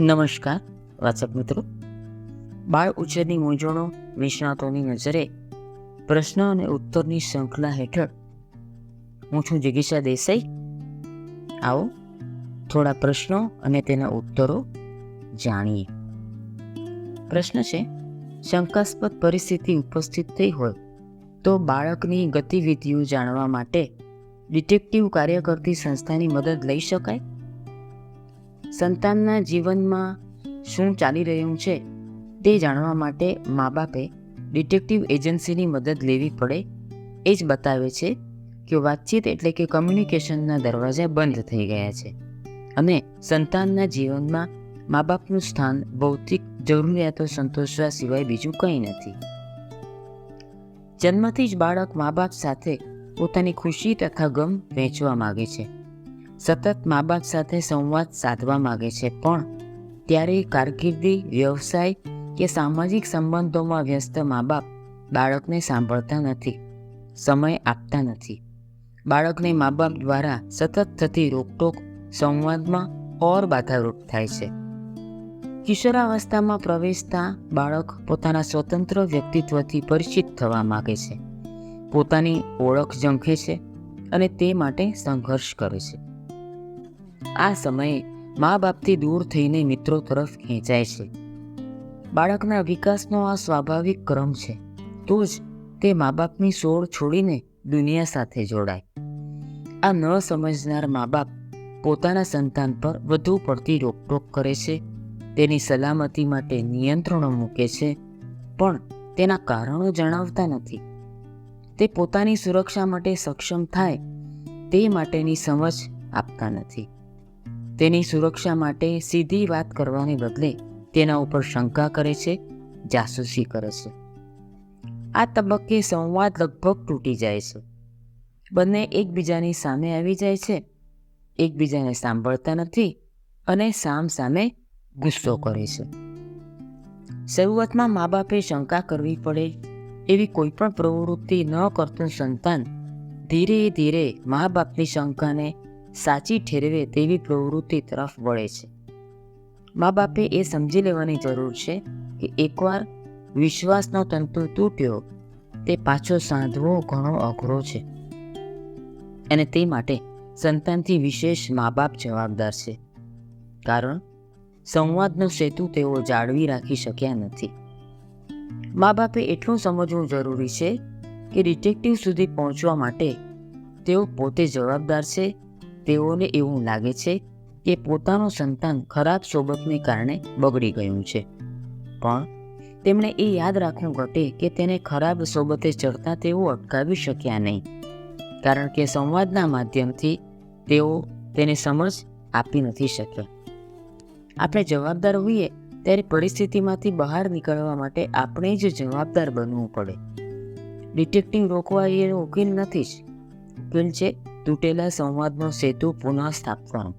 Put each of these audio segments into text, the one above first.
નમસ્કાર, વાચક મિત્રો. બાળ ઉછેરની મૂંઝવણો નિષ્ણાતોની નજરે, પ્રશ્ન અને ઉત્તરની શૃંખલા હેઠળ. હું છું જિગીષા દેસાઈ. આવો, થોડા પ્રશ્નો અને તેના ઉત્તરો જાણીએ. પ્રશ્ન છે, શંકાસ્પદ પરિસ્થિતિ ઉપસ્થિત થઈ હોય તો બાળકની ગતિવિધિઓ જાણવા માટે ડિટેક્ટિવ કાર્ય કરતી સંસ્થાની મદદ લઈ શકાય? સંતાનના જીવનમાં શું ચાલી રહ્યું છે તે જાણવા માટે મા બાપે ડિટેક્ટિવ એજન્સીની મદદ લેવી પડે એ જ બતાવે છે કે વાતચીત એટલે કે કમ્યુનિકેશનના દરવાજા બંધ થઈ ગયા છે. અને સંતાનના જીવનમાં મા બાપનું સ્થાન ભૌતિક જરૂરિયાતો સંતોષવા સિવાય બીજું કંઈ નથી. જન્મથી જ બાળક મા બાપ સાથે પોતાની ખુશી તથા ગમ વહેંચવા માગે છે. સતત મા બાપ સાથે સંવાદ સાધવા માગે છે, પણ ત્યારે કારકિર્દી, વ્યવસાય કે સામાજિક સંબંધોમાં વ્યસ્ત મા બાપ બાળકને સાંભળતા નથી, સમય આપતા નથી. બાળકને મા બાપ દ્વારા સતત થતી રોકટોક સંવાદમાં ઓર બાધારૂપ થાય છે. કિશોરાવસ્થામાં પ્રવેશતા બાળક પોતાના સ્વતંત્ર વ્યક્તિત્વથી પરિચિત થવા માગે છે. પોતાની ઓળખ ઝંખે છે અને તે માટે સંઘર્ષ કરે છે. આ સમયે મા બાપથી દૂર થઈને મિત્રો તરફ ખેંચાય છે. બાળકના વિકાસનો આ સ્વાભાવિક ક્રમ છે. તો જ તે મા બાપની સોળ છોડીને દુનિયા સાથે જોડાય. આ ન સમજનાર મા બાપ પોતાના સંતાન પર વધુ પડતી રોકટોક કરે છે. તેની સલામતી માટે નિયંત્રણો મૂકે છે, પણ તેના કારણો જણાવતા નથી. તે પોતાની સુરક્ષા માટે સક્ષમ થાય તે માટેની સમજ આપતા નથી. તેની સુરક્ષા માટે સીધી વાત કરવાને બદલે તેના ઉપર શંકા કરે છે, જાસૂસી કરે છે. આ તબક્કે સંવાદ લગભગ તૂટી જાય છે. બંને એકબીજાની સામે આવી જાય છે, એકબીજાને સાંભળતા નથી અને સામ સામે ગુસ્સો કરે છે. શરૂઆતમાં મા બાપે શંકા કરવી પડે એવી કોઈ પણ પ્રવૃત્તિ ન કરતું સંતાન ધીરે ધીરે મા બાપની શંકાને સાચી ઠેરવે તેવી પ્રવૃત્તિ તરફ વળે છે. મા બાપે એ સમજી લેવાની જરૂર છે કે એકવાર વિશ્વાસનો તંતુ તૂટ્યો, તે પાછો સાંધવો ઘણો અઘરો છે. અને તે માટે સંતાનથી વિશેષ મા બાપ જવાબદાર છે. કારણ, સંવાદનો સેતુ તેઓ જાળવી રાખી શક્યા નથી. મા બાપે એટલું સમજવું જરૂરી છે કે ડિટેક્ટિવ સુધી પહોંચવા માટે તેઓ પોતે જવાબદાર છે તેઓને એવું લાગે છે કે પોતાનું સંતાન ખરાબ સોબતને કારણે બગડી ગયું છે. પણ તેમણે એ યાદ રાખવું ઘટે કે તેને ખરાબ સોબતે ચડતા તેઓ અટકાવી શક્યા નહીં. કારણ કે સંવાદના માધ્યમથી તેઓ તેને સમજ આપી નથી શક્યા. આપણે જવાબદાર હોઈએ ત્યારે પરિસ્થિતિમાંથી બહાર નીકળવા માટે આપણે જ જવાબદાર બનવું પડે. ડિટેક્ટિંગ રોકવા એ ઉકેલ નથી જ. ઉકેલ છે તૂટેલા સંવાદનો સેતુ પુનઃ સ્થાપવાનો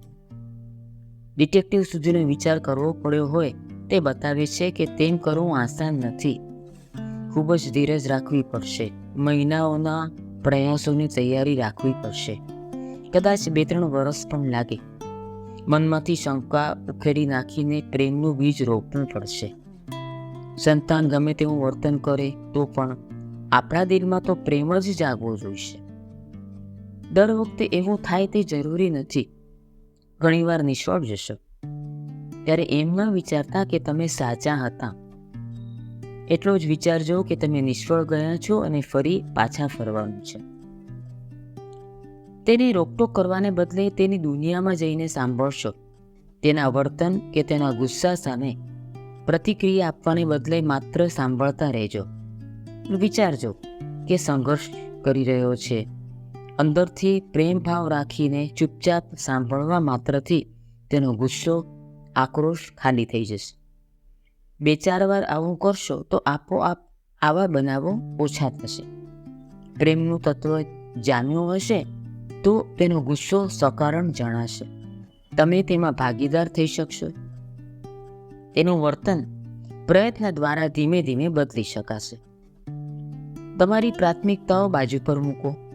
ડિટેક્ટિવ સુધીનો વિચાર કરવો પડ્યો હોય તે બતાવે છે કે તેમ કરવું આસાન નથી. ખૂબ જ ધીરજ રાખવી પડશે. મહિનાઓના પ્રયાસોની તૈયારી રાખવી પડશે. કદાચ બે ત્રણ વર્ષ પણ લાગે. મનમાંથી શંકા ઉખેડી નાખીને પ્રેમનું બીજ રોપવું પડશે. સંતાન ગમે તેવું વર્તન કરે તો પણ આપણા દિલમાં તો પ્રેમ જ જાગવો જોઈશે. દર વખતે એવું થાય તે જરૂરી નથી. ઘણીવાર નિષ્ફળ જશો. ત્યારે એમ ન વિચારતા કે તમે સાચા હતા. એટલો જ વિચારજો કે તમે નિષ્ફળ ગયા છો અને ફરી પાછા ફરવાનું છે. તેની રોકટોક કરવાને બદલે તેની દુનિયામાં જઈને સાંભળશો. તેના વર્તન કે તેના ગુસ્સા સામે પ્રતિક્રિયા આપવાને બદલે માત્ર સાંભળતા રહેજો. વિચારજો કે સંઘર્ષ કરી રહ્યો છે. અંદરથી પ્રેમ ભાવ રાખીને ચૂપચાપ સાંભળવા માત્રથી તેનો ગુસ્સો, આક્રોશ ખાલી થઈ જશે. બે ચાર વાર આવું કરશો તો આપોઆપ આવા બનાવો ઓછા થશે. પ્રેમનું તત્વ જામ્યું હશે તો તેનો ગુસ્સો સકારણ જણાશે. તમે તેમાં ભાગીદાર થઈ શકશો. તેનું વર્તન પ્રયત્ન દ્વારા ધીમે ધીમે બદલી શકાશે. તમારી પ્રાથમિકતાઓ બાજુ પર મૂકો.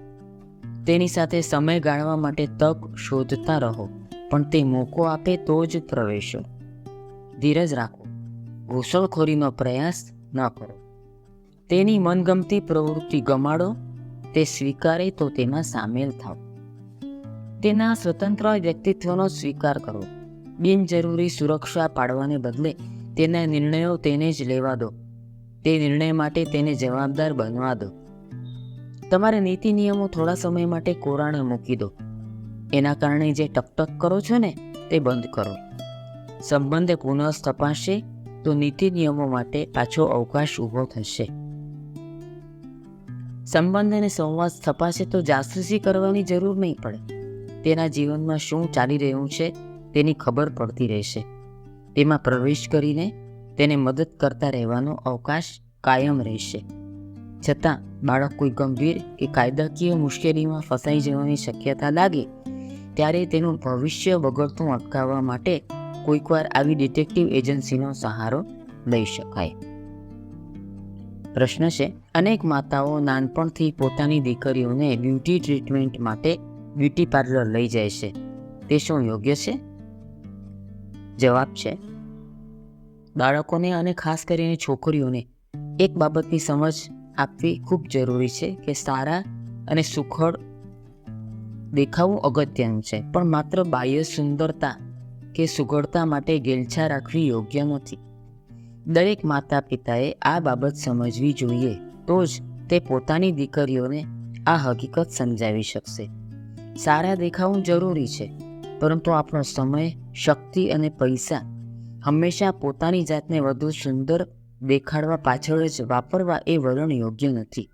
તેની સાથે સમય ગાળવા માટે તક શોધતા રહો, પણ તે મોકો આપે તો જ પ્રવેશો. ધીરજ રાખો. ઘૂસણખોરીનો પ્રયાસ ન કરો. તેની મનગમતી પ્રવૃત્તિ ગમાડો, તે સ્વીકારે તો તેમાં સામેલ થાવ તેના સ્વતંત્ર વ્યક્તિત્વનો સ્વીકાર કરો. બિનજરૂરી સુરક્ષા પાડવાને બદલે તેના નિર્ણયો તેને જ લેવા દો. તે નિર્ણય માટે તેને જવાબદાર બનવા દો. તમારા નીતિ નિયમો થોડા સમય માટે કોરાણે મૂકી દો. એના કારણે જે ટકટક કરો છો ને, તે બંધ કરો. સંબંધે પુનઃ સ્થપાશે, તો નીતિ નિયમો માટે પાછો અવકાશ ઊભો થશે. સંબંધ અને સંવાદ સ્થપાશે તો જાસૂસી કરવાની જરૂર નહીં પડે. તેના જીવનમાં શું ચાલી રહ્યું છે, તેની ખબર પડતી રહેશે. તેમાં પ્રવેશ કરીને તેને મદદ કરતા રહેવાનો અવકાશ કાયમ રહેશે. છતાં બાળક કોઈ ગંભીર કે કાયદાકીય મુશ્કેલીમાં ફસાઈ જવાની શક્યતા લાગે, ત્યારે તેનું ભવિષ્ય બગડતું અટકાવવા માટે કોઈકવાર આવી ડિટેક્ટિવ એજન્સીનો સહારો લઈ શકાય. પ્રશ્ન છે, અનેક માતાઓ નાનપણથી પોતાની દીકરીઓને બ્યુટી ટ્રીટમેન્ટ માટે બ્યુટી પાર્લર લઈ જાય છે. તે શું યોગ્ય છે? જવાબ છે, બાળકોને અને ખાસ કરીને છોકરીઓને એક બાબતની સમજ આપવી ખૂબ જરૂરી છે કે સારા અને સુખડ દેખાવું અગત્યનું છે. પણ માત્ર બાહ્ય સુંદરતા કે સુઘડતા માટે ગેલછા રાખવી યોગ્ય નથી. દરેક માતા પિતાએ આ બાબત સમજવી જોઈએ તો જ તે પોતાની દીકરીઓને આ હકીકત સમજાવી શકશે. સારા દેખાવું જરૂરી છે, પરંતુ આપણો સમય, શક્તિ અને પૈસા હંમેશા પોતાની જાતને વધુ સુંદર દેખાડવા પાછળ જ વાપરવા એ વલણ યોગ્ય નથી.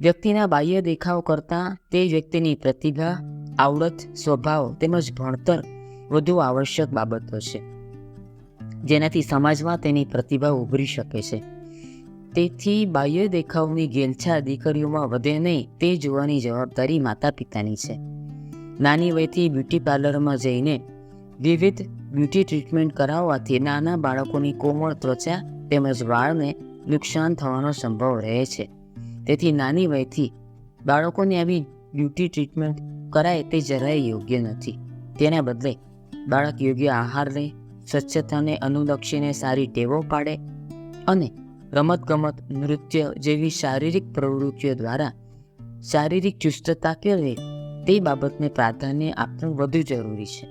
વ્યક્તિના બાહ્ય દેખાવ કરતાં તે વ્યક્તિની પ્રતિભા, આવડત, સ્વભાવ તેમજ ભણતર વધુ આવશ્યક બાબતો છે જેનાથી સમાજમાં તેની પ્રતિભા ઉભરી શકે છે. તેથી બાહ્ય દેખાવની ગેલછા દીકરીઓમાં વધે નહીં તે જોવાની જવાબદારી માતા પિતાની છે. નાની વયથી બ્યુટી પાર્લરમાં જઈને વિવિધ બ્યુટી ટ્રીટમેન્ટ કરાવવાથી નાના બાળકોની કોમળ ત્વચા તેમજ વાળને નુકસાન થવાનો સંભવ રહે છે. તેથી નાની વયથી બાળકોને આવી બ્યુટી ટ્રીટમેન્ટ કરાય તે જરાય યોગ્ય નથી. તેના બદલે બાળક યોગ્ય આહાર લે, સ્વચ્છતાને અનુલક્ષીને સારી ટેવો પાડે અને રમતગમત, નૃત્ય જેવી શારીરિક પ્રવૃત્તિઓ દ્વારા શારીરિક ચુસ્તતા કેળવે તે બાબતને પ્રાધાન્ય આપવું વધુ જરૂરી છે.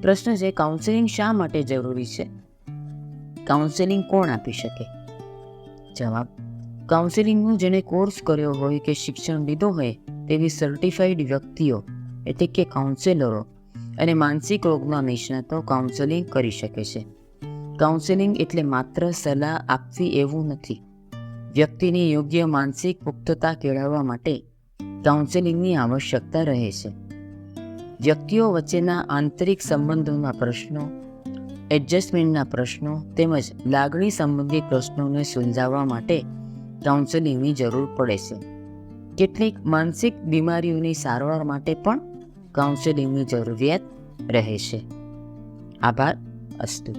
પ્રશ્ન છે કાઉન્સેલિંગ શા માટે જરૂરી છે? કાઉન્સેલિંગ કોણ આપી શકે? જવાબ કાઉન્સેલિંગનો જેણે કોર્સ કર્યો હોય કે શિક્ષણ લીધો હોય તેવી સર્ટિફાઈડ વ્યક્તિઓ, એટલે કે કાઉન્સેલરો અને માનસિક રોગના નિષ્ણાતો કાઉન્સેલિંગ કરી શકે છે. કાઉન્સેલિંગ એટલે માત્ર સલાહ આપવી એવું નથી. વ્યક્તિની યોગ્ય માનસિક પુખ્તતા કેળવવા માટે કાઉન્સેલિંગની આવશ્યકતા રહે છે. વ્યક્તિઓ વચ્ચેના આંતરિક સંબંધોના પ્રશ્નો એડજસ્ટમેન્ટના પ્રશ્નો તેમજ લાગણી સંબંધિત પ્રશ્નોને સુલઝાવવા માટે કાઉન્સેલિંગની જરૂર પડે છે. કેટલીક માનસિક બીમારીઓની સારવાર માટે પણ કાઉન્સેલિંગની જરૂરિયાત રહે છે. આભાર, અસ્તુ.